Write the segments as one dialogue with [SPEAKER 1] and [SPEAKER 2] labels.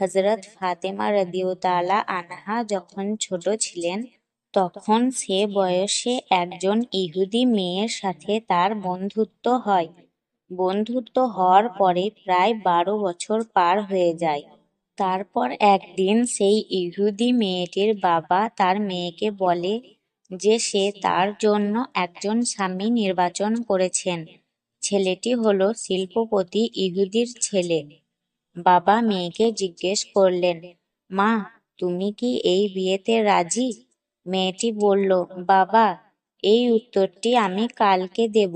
[SPEAKER 1] হজরত ফাতেমা রদিউতালা আনহা যখন ছোট ছিলেন, তখন সে বয়সে একজন ইহুদি মেয়ের সাথে তার বন্ধুত্ব হয়। বন্ধুত্ব হওয়ার পরে প্রায় বারো বছর পার হয়ে যায়। তারপর একদিন সেই ইহুদি মেয়েটির বাবা তার মেয়েকে বলে যে সে তার জন্য একজন স্বামী নির্বাচন করেছেন। ছেলেটি হলো শিল্পপতি ইহুদির ছেলে। বাবা মেয়েকে জিজ্ঞেস করলেন, মা, তুমি কি এই বিয়েতে রাজি? মেয়েটি বলল, বাবা, এই উত্তরটি আমি কালকে দেব।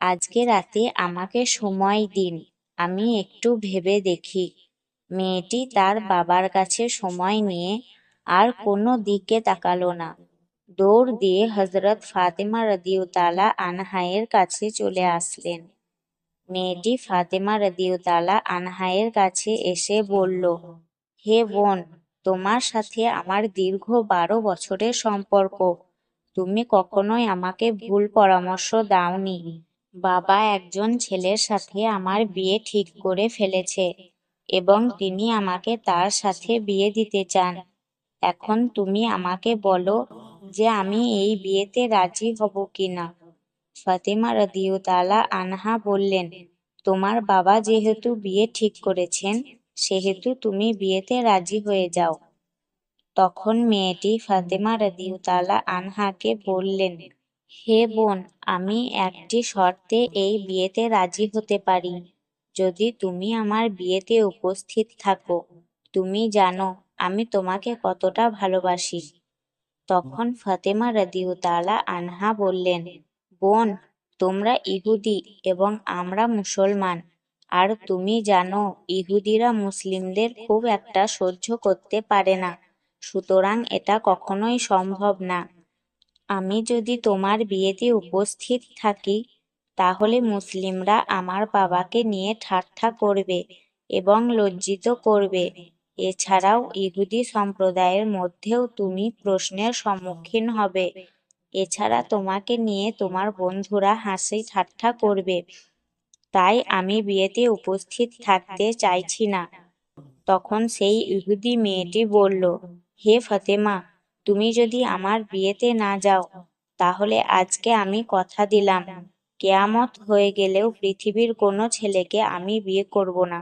[SPEAKER 1] আজকে রাতে আমাকে সময় দিন, আমি একটু ভেবে দেখি। মেয়েটি তার বাবার কাছে সময় নিয়ে আর কোনো দিকে তাকালো না। দৌড় দিয়ে হজরত ফাতেমা রদিউতালা আনহায়ের কাছে চলে আসলেন। মেয়েটি ফাতেমা রদিউতালা আনহায়ের কাছে এসে বলল, হে বোন, তোমার সাথে আমার দীর্ঘ বারো বছরের সম্পর্ক। তুমি কখনোই আমাকে ভুল পরামর্শ দাওনি। বাবা একজন ছেলের সাথে আমার বিয়ে ঠিক করে ফেলেছে এবং তিনি আমাকে তার সাথে বিয়ে দিতে চান। এখন তুমি আমাকে বলো যে আমি এই বিয়েতে রাজি হব কিনা। ফাতেমা রদিউতালা আনহা বললেন, তোমার বাবা যেহেতু বিয়ে ঠিক করেছেন, সেহেতু তুমি বিয়েতে রাজি হয়ে যাও। তখন মেয়েটি ফাতেমা রদিউতালা আনহাকে বললেন, হে বোন, আমি একটি শর্তে এই বিয়েতে রাজি হতে পারি। যদি তুমি আমার বিয়েতে উপস্থিত থাকো, তুমি জানো আমি তোমাকে কতটা ভালোবাসি। তখন ফাতেমা রদিউতালা আনহা বললেন বোন, তোমরা ইহুদি এবং আমরা মুসলমান। আর তুমি জানো, ইহুদিরা মুসলিমদের খুব একটা সহ্য করতে পারে না। সুতরাং এটা কখনোই সম্ভব না। আমি যদি তোমার বিয়েতে উপস্থিত থাকি, তাহলে মুসলিমরা আমার বাবাকে নিয়ে ঠাট্টা করবে এবং লজ্জিত করবে। এছাড়াও ইহুদি সম্প্রদায়ের মধ্যেও তুমি প্রশ্নের সম্মুখীন হবে। এছাড়া তোমাকে নিয়ে তোমার বন্ধুরা হাসি ঠাট্টা করবে। তাই আমি বিয়েতে উপস্থিত থাকতে চাইছি না। তখন সেই ইহুদি মেয়েটি বলল, হে ফতেমা, তুমি যদি আমার বিয়েতে না যাও, তাহলে আজকে আমি কথা দিলাম। কেয়ামত হয়ে গেলেও পৃথিবীর কোনো ছেলেকে আমি বিয়ে করব না।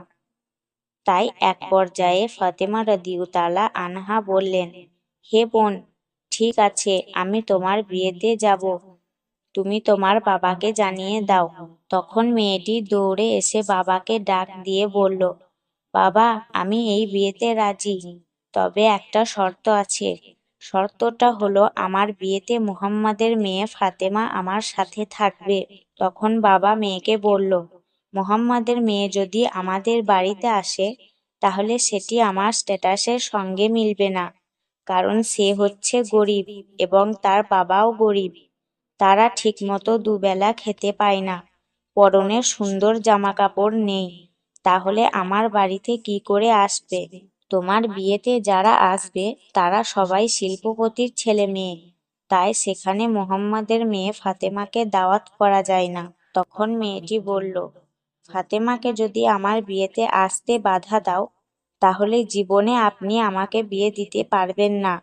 [SPEAKER 1] তাই এক পর্যায়ে ফাতেমা রদিউতালা আনহা বললেন, হে বোন ঠিক আছে, আমি তোমার বিয়েতে যাব। তুমি তোমার বাবাকে জানিয়ে দাও। তখন মেয়েটি দৌড়ে এসে বাবাকে ডাক দিয়ে বলল, বাবা, আমি এই বিয়েতে রাজি। তবে একটা শর্ত আছে। শর্তটা হলো আমার বিয়েতে মুহাম্মাদের মেয়ে ফাতেমা আমার সাথে থাকবে। তখন বাবা মেয়েকে বলল, মুহাম্মাদের মেয়ে যদি আমাদের বাড়িতে আসে, তাহলে সেটি আমার স্ট্যাটাসের সঙ্গে মিলবে না। কারণ সে হচ্ছে গরিব এবং তার বাবাও গরিব। তারা ঠিকমতো দুবেলা খেতে পায় না। পরনে সুন্দর জামা কাপড় নেই। তাহলে আমার বাড়িতে কি করে আসবে? তোমার বিয়েতে যারা আসবে, তারা সবাই শিল্পপতির ছেলে মেয়ে। তাই সেখানে মোহাম্মদের মেয়ে ফাতেমাকে দাওয়াত করা যায় না। তখন মেয়েটি বলল, ফাতেমাকে যদি আমার বিয়েতে আসতে বাধা দাও তাহলে জীবনে আপনি আমাকে বিয়ে দিতে পারবেন না।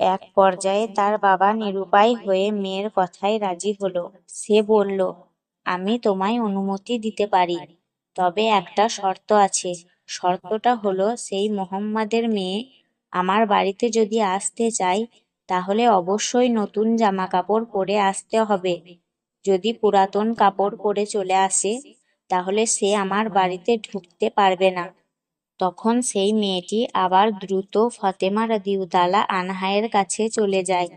[SPEAKER 1] এক পর্যায়ে তার বাবা নিরুপায় হয়ে মেয়ের কথায় রাজি হলো। সে বলল, আমি তোমায় অনুমতি দিতে পারি, তবে একটা শর্ত আছে। শর্তটা হলো সেই মোহাম্মদের মেয়ে আমার বাড়িতে যদি আসতে চায়, তাহলে অবশ্যই নতুন জামা কাপড় পরে আসতে হবে। যদি পুরাতন কাপড় পরে চলে আসে, তাহলে সে আমার বাড়িতে ঢুকতে পারবে না। তখন সেই মেয়েটি আবার দ্রুত ফতেমা রদিউতালা আনহায়ের কাছে চলে যায়।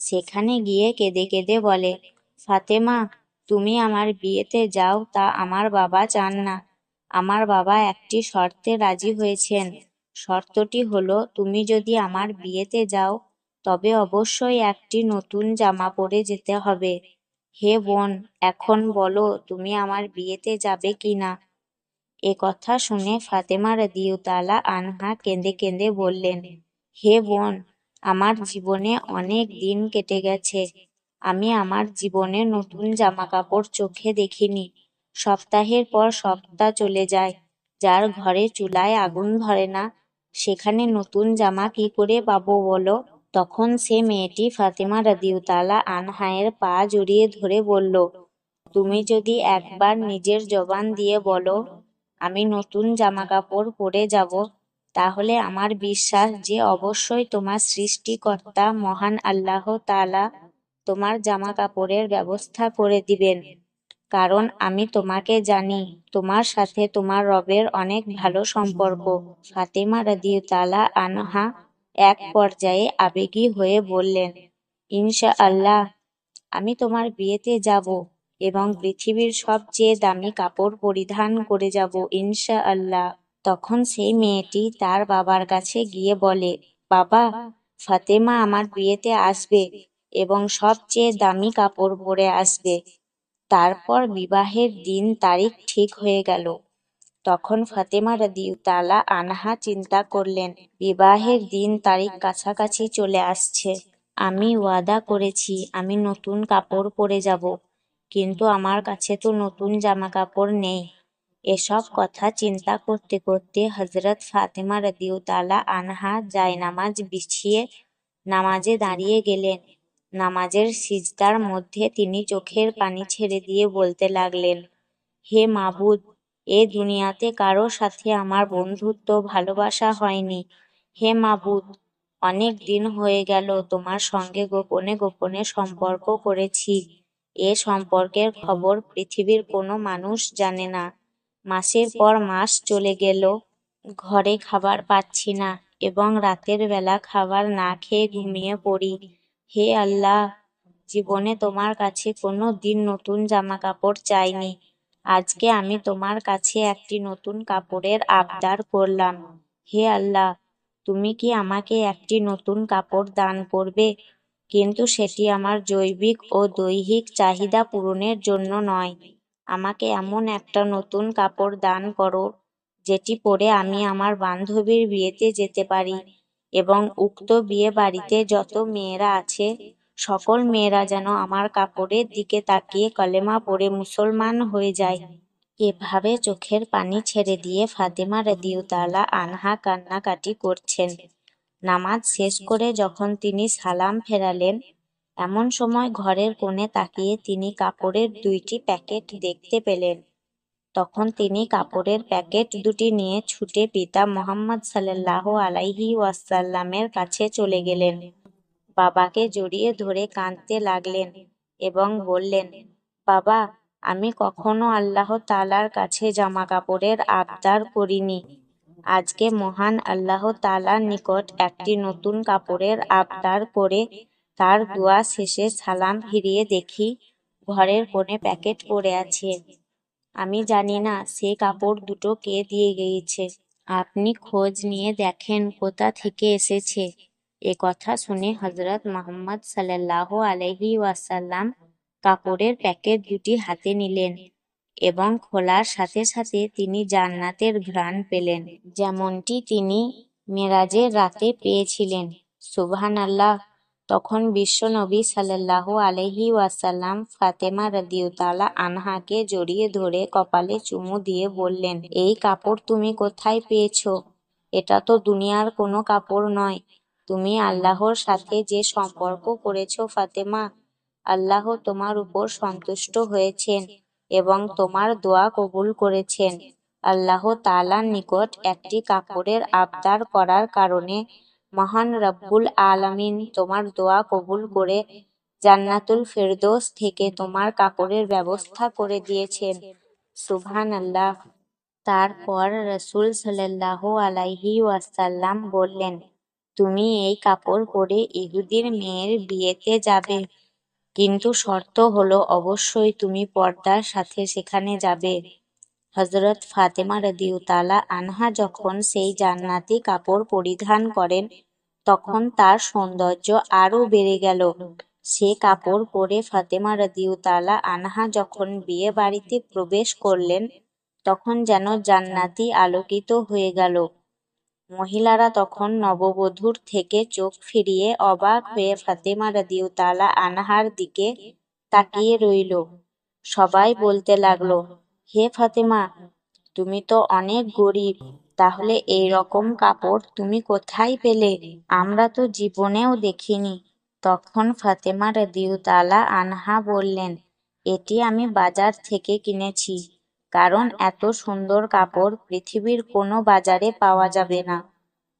[SPEAKER 1] সেখানে গিয়ে কেঁদে কেঁদে বলে, ফাতেমা, তুমি আমার বিয়েতে যাও, তা আমার বাবা চান না। আমার বাবা একটি শর্তে রাজি হয়েছেন। শর্তটি হলো, তুমি যদি আমার বিয়েতে যাও, তবে অবশ্যই একটি নতুন জামা পরে যেতে হবে। হে বোন, এখন বলো, তুমি আমার বিয়েতে যাবে কি না? এ কথা শুনে ফাতেমা রদিউতালা আনহা কেঁদে কেঁদে বললেন, হে বোন, আমার জীবনে অনেক দিন কেটে গেছে। আমি আমার জীবনে নতুন জামা কাপড় চোখে দেখিনি। সপ্তাহের পর সপ্তাহ চলে যায়। যার ঘরে চুলায় আগুন ধরে না, সেখানে নতুন জামা কি করে পাবো বলো? তখন সে মেয়েটি ফাতেমা রাদিউতালা আনহায়ের পা জড়িয়ে ধরে বলল, তুমি যদি একবার নিজের জবান দিয়ে বলো আমি নতুন জামা কাপড় পরে যাব, তাহলে আমার বিশ্বাস যে অবশ্যই তোমার সৃষ্টিকর্তা মহান আল্লাহ তালা তোমার জামা কাপড়ের ব্যবস্থা করে দিবেন। কারণ আমি তোমাকে জানি, তোমার সাথে তোমার রবের অনেক ভালো সম্পর্ক। ফাতেমা তালা আনহা এক পর্যায়ে আবেগী হয়ে বললেন ইনশা আল্লাহ আমি তোমার বিয়েতে যাব। এবং পৃথিবীর সবচেয়ে দামি কাপড় পরিধান করে যাব ইনশা আল্লাহ তখন সেই মেয়েটি তার বাবার কাছে গিয়ে বলে, বাবা, ফাতেমা আমার বিয়েতে আসবে এবং সবচেয়ে দামি কাপড় পরে আসবে। তারপর বিবাহের দিন তারিখ ঠিক হয়ে গেল। তখন ফাতেমা রাদিউতালা আনহা চিন্তা করলেন, বিবাহের দিন তারিখ কাছাকাছি চলে আসছে। আমি ওয়াদা করেছি আমি নতুন কাপড় পরে যাব। কিন্তু আমার কাছে তো নতুন জামা কাপড় নেই। এসব কথা চিন্তা করতে করতে হজরত ফাতেমা রাদিউতালা আনহা জায়নামাজ বিছিয়ে নামাজে দাঁড়িয়ে গেলেন। নামাজের সিজদার মধ্যে তিনি চোখের পানি ছেড়ে দিয়ে বলতে লাগলেন, হে মাবুদ, এ দুনিয়াতে কারও সাথে আমার বন্ধুত্ব ভালোবাসা হয়নি। হে মাবুদ, অনেক দিন হয়ে গেল তোমার সঙ্গে গোপনে গোপনে সম্পর্ক করেছি। এ সম্পর্কের খবর পৃথিবীর কোনো মানুষ জানে না। মাসের পর মাস চলে গেল, ঘরে খাবার পাচ্ছি না এবং রাতের বেলা খাবার না খেয়ে ঘুমিয়ে পড়ি। হে আল্লাহ, জীবনে তোমার কাছে কোনো দিন নতুন জামা কাপড় চাইনি। আজকে আমি তোমার কাছে একটি নতুন কাপড়ের আবদার করলাম। হে আল্লাহ, তুমি কি আমাকে একটি নতুন কাপড় দান করবে? কিন্তু সেটি আমার জৈবিক ও দৈহিক চাহিদা পূরণের জন্য নয়। আমাকে এমন একটা নতুন কাপড় দান করো, যেটি পরে আমি আমার বান্ধবীর বিয়েতে যেতে পারি এবং উক্ত বিয়ে বাড়িতে যত মেয়েরা আছে, সকল মেয়েরা যেন আমার কাপড়ের দিকে তাকিয়ে কলেমা পড়ে মুসলমান হয়ে যায়। এভাবে চোখের পানি ছেড়ে দিয়ে ফাতেমা রাদিউতালা আনহা কান্নাকাটি করছেন। নামাজ শেষ করে যখন তিনি সালাম ফেরালেন, এমন সময় ঘরের কোণে তাকিয়ে তিনি কাপড়ের দুইটি প্যাকেট দেখতে পেলেন। তখন তিনি কাপড়ের প্যাকেট দুটি নিয়ে ছুটে পিতা মোহাম্মদ সাল্লাহ আলাইহি ওয়াসাল্লামের কাছে চলে গেলেন। বাবাকে জড়িয়ে ধরে কাঁদতে লাগলেন এবং বললেন, বাবা, আমি কখনো আল্লাহ তালার কাছে জামা কাপড়ের আবদার করিনি। আজকে মহান আল্লাহ তালার নিকট একটি নতুন কাপড়ের আবদার করে তার দোয়া শেষে সালাম ফিরিয়ে দেখি ঘরের কোণে প্যাকেট পড়ে আছে। আমি জানি না সে কাপড় দুটো কে দিয়ে গিয়েছে। আপনি খোঁজ নিয়ে দেখেন কোথা থেকে এসেছে। এ কথা শুনে হজরত মোহাম্মদ সাল্লাহ আলহি ওয়াসাল্লাম কাপড়ের প্যাকেট দুটি হাতে নিলেন। এবং খোলার সাথে সাথে তিনি জান্নাতের ঘ্রাণ পেলেন, যেমনটি তিনি মেরাজের রাতে পেয়েছিলেন। সুবহান আল্লাহ তখন বিশ্বনবী সাল্লাহ আলহি ওয়াসাল্লাম ফাতেমা রদিউতালা আনহাকে জড়িয়ে ধরে কপালে চুমু দিয়ে বললেন, এই কাপড় তুমি কোথায় পেয়েছ? এটা তো দুনিয়ার কোনো কাপড় নয়। তুমি আল্লাহর সাথে যে সম্পর্ক করেছ ফাতেমা, আল্লাহ তোমার উপর সন্তুষ্ট হয়েছেন। এবং তোমার দোয়া কবুল করেছেন। আল্লাহ তালার নিকট একটি কাপড়ের আবদার করার কারণে মহান রব্বুল আলামিন তোমার দোয়া কবুল করে জান্নাতুল ফেরদৌস থেকে তোমার কাপড়ের ব্যবস্থা করে দিয়েছেন। সুবহান আল্লাহ তারপর রসুল সাল্লাহ আলাইহি ওয়াসাল্লাম বললেন, তুমি এই কাপড় পরে ইহুদির মেয়ের বিয়েতে যাবে। কিন্তু শর্ত হলো অবশ্যই তুমি পর্দার সাথে সেখানে যাবে। হজরত ফাতেমা রদিউতালা আনহা যখন সেই জান্নাতি কাপড় পরিধান করেন, তখন তার সৌন্দর্য আরও বেড়ে গেল। সে কাপড় পরে ফাতেমা রদিউতালা আনহা যখন বিয়ে বাড়িতে প্রবেশ করলেন, তখন যেন জান্নাতি আলোকিত হয়ে গেল। মহিলারা তখন নববধূর থেকে চোখ ফিরিয়ে অবাক হয়ে ফাতেমা রাদিউতালা আনহার দিকে তাকিয়ে রইল। সবাই বলতে লাগল, হে ফাতেমা, তুমি তো অনেক গরিব, তাহলে এই রকম কাপড় তুমি কোথায় পেলে? আমরা তো জীবনেও দেখিনি। তখন ফাতেমা রাদিয়াল্লাহু আনহা বললেন, এটি আমি বাজার থেকে কিনেছি। কারণ এত সুন্দর কাপড় পৃথিবীর কোনো বাজারে পাওয়া যাবে না।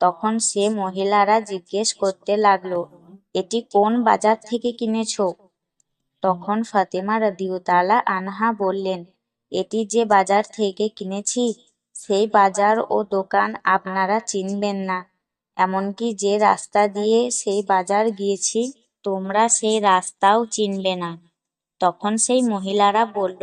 [SPEAKER 1] তখন সে মহিলারা জিজ্ঞেস করতে লাগল এটি কোন বাজার থেকে কিনেছো? তখন ফাতেমা রাদিয়াল্লাহু আনহা বললেন এটি যে বাজার থেকে কিনেছি সেই বাজার ও দোকান আপনারা চিনবেন না। এমনকি যে রাস্তা দিয়ে সেই বাজার গিয়েছি তোমরা সেই রাস্তাও চিনবে না। তখন সেই মহিলারা বলল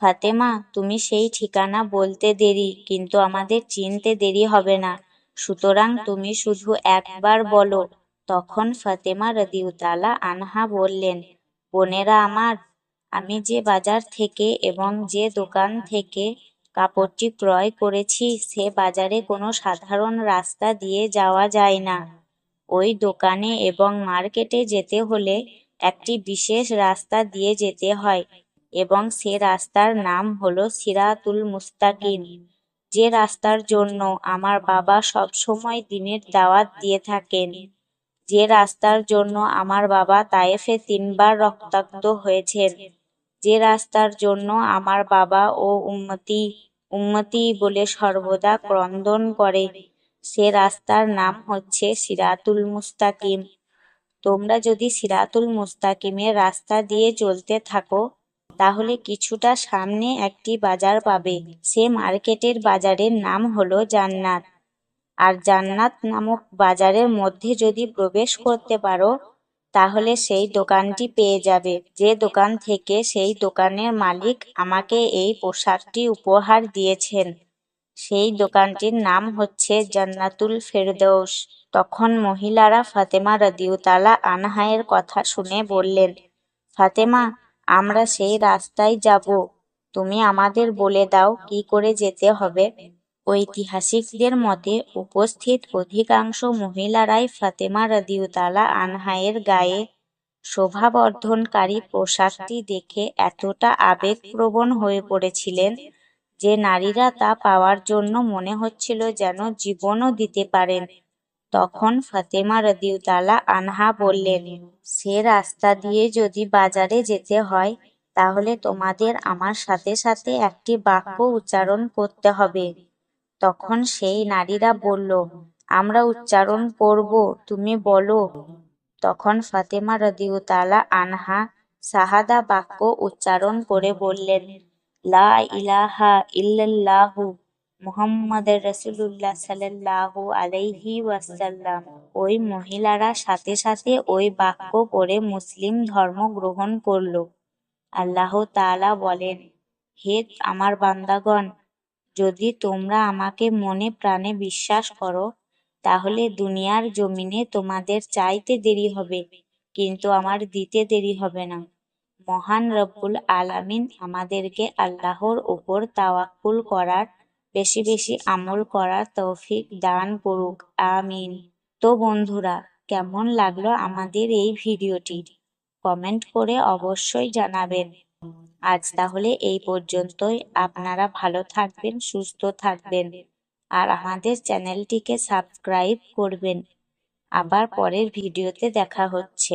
[SPEAKER 1] ফাতেমা, তুমি সেই ঠিকানা বলতে দেরি, কিন্তু আমাদের চিনতে দেরি হবে না। সুতরাং তুমি শুধু একবার বলো। তখন ফাতেমা রাদিয়াল্লাহু আনহা বললেন, বোনেরা আমার, আমি যে বাজার থেকে এবং যে দোকান থেকে কাপড়টি ক্রয় করেছি, সে বাজারে কোনো সাধারণ রাস্তা দিয়ে যাওয়া যায় না। ওই দোকানে এবং মার্কেটে যেতে হলে একটি বিশেষ রাস্তা দিয়ে যেতে হয়। এবং সে রাস্তার নাম হলো সিরাতুল মুস্তাকিম। যে রাস্তার জন্য আমার বাবা সবসময় দিনের দাওয়াত দিয়ে থাকেন, যে রাস্তার জন্য আমার বাবা তায়েফে তিনবার রক্তাক্ত হয়েছেন, যে রাস্তার জন্য আমার বাবা ও উম্মতি উম্মতি বলে সর্বদা ক্রন্দন করে, সে রাস্তার নাম হচ্ছে সিরাতুল মুস্তাকিম। তোমরা যদি সিরাতুল মুস্তাকিমের রাস্তা দিয়ে চলতে থাকো তাহলে কিছুটা সামনে একটি বাজার পাবে। সে মার্কেটের বাজারের নাম হলো জান্নাত। আর জান্নাত নামক বাজারের মধ্যে যদি প্রবেশ করতে পারো, তাহলে সেই দোকানটি পেয়ে যাবে। যে দোকান থেকে সেই দোকানের মালিক আমাকে এই পোশাকটি উপহার দিয়েছেন। সেই দোকানটির নাম হচ্ছে জান্নাতুল ফেরদৌস। তখন মহিলারা ফাতেমা রাদিয়াল্লাহু আনহায়ের কথা শুনে বললেন, ফাতেমা আমরা সেই রাস্তায় যাব। তুমি আমাদের বলে দাও কি করে যেতে হবে। ঐতিহাসিকদের মতে উপস্থিত অধিকাংশ মহিলারাই ফাতেমা রাদিয়াল্লাহু আনহায়ের গায়ে শোভাবর্ধনকারী পোশাকটি দেখে এতটা আবেগপ্রবণ হয়ে পড়েছিলেন যে নারীরা তা পাওয়ার জন্য মনে হচ্ছিল যেন জীবনও দিতে পারেন। তখন ফাতেমা রাদিয়াল্লাহু আনহা বললেন সে রাস্তা দিয়ে যদি বাজারে যেতে হয়, তাহলে তোমাদের আমার সাথে সাথে একটি বাক্য উচ্চারণ করতে হবে। তখন সেই নারীরা বলল, আমরা উচ্চারণ করব, তুমি বলো। তখন ফাতেমা রাদিয়াল্লাহু আনহা শাহাদা বাক্য উচ্চারণ করে বললেন, লা ইলাহা ইল্লাল্লাহু মুহাম্মাদুর রাসূলুল্লাহ সাল্লাল্লাহু আলাইহি ওয়াসাল্লাম। ওই মহিলারা সাথে সাথে ওই বাক্য পড়ে মুসলিম ধর্ম গ্রহণ করল। আল্লাহ তাআলা বলেন, হে আমার বান্দাগণ, যদি তোমরা আমাকে মনে প্রাণে বিশ্বাস করো, তাহলে দুনিয়ার জমিনে তোমাদের চাইতে দেরি হবে, কিন্তু আমার দিতে দেরি হবে না। মহান রব্বুল আলামিন আমাদেরকে আল্লাহর উপর তাওয়াক্কুল করার বেশি বেশি আমল করার তৌফিক দান করুক। আমিন। তো বন্ধুরা, কেমন লাগল আমাদের এই ভিডিওটি? কমেন্ট করে অবশ্যই জানাবেন। আজ তাহলে এই পর্যন্তই। আপনারা ভালো থাকবেন, সুস্থ থাকবেন। আর আমাদের চ্যানেলটিকে সাবস্ক্রাইব করবেন। আবার পরের ভিডিওতে দেখা হচ্ছে।